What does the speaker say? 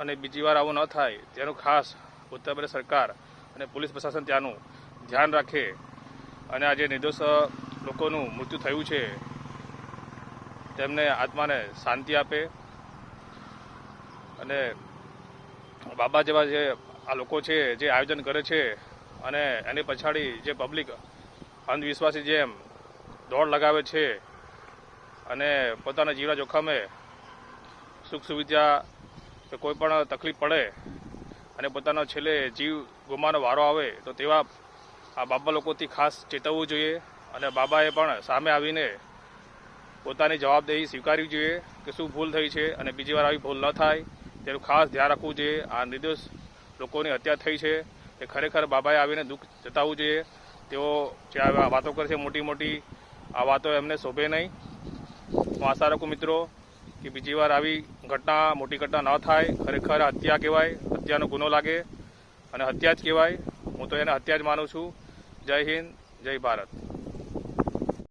અને બીજી વાર આવું ન થાય, તેનું ખાસ ઉત્તર પ્રદેશ સરકાર અને પોલીસ પ્રશાસન ત્યાંનું ધ્યાન રાખે અને આ જે નિર્દોષ લોકોનું મૃત્યુ થયું છે, તેમને આત્માને શાંતિ આપે અને બાબા જેવા જે આ લોકો છે, જે આયોજન કરે છે અને એની પછાડી જે પબ્લિક અંધવિશ્વાસી જેમ દોડ લગાવે છે અને પોતાના જીવના જોખમે સુખ સુવિધા કે કોઈ પણ તકલીફ પડે અને પોતાનો છેલ્લે જીવ ગુમાનો વારો આવે, તો તેવા આ બાબા લોકોથી ખાસ ચેતવવું જોઈએ અને બાબાએ પણ સામે આવીને પોતાની જવાબદેહી સ્વીકારવી જોઈએ કે શું ભૂલ થઈ છે અને બીજી વાર આવી ભૂલ ન થાય, તેનું ખાસ ધ્યાન રાખવું જોઈએ. આ નિર્દોષ લોકોની હત્યા થઈ છે એ ખરેખર બાબાએ આવીને દુઃખ જતાવવું જોઈએ. તેઓ જે વાતો કરે છે મોટી મોટી આ વાતો એમને શોભે નહીં. હું આશા રાખું, મિત્રો કે બીજી વાર આવી ઘટના, મોટી ઘટના ન થાય, ખરેખર હત્યા કહેવાય, હત્યાનો ગુનો લાગે અને હત્યા જ કહેવાય. હું તો એને હત્યા જ માનું છું. જય હિન્દ, જય ભારત.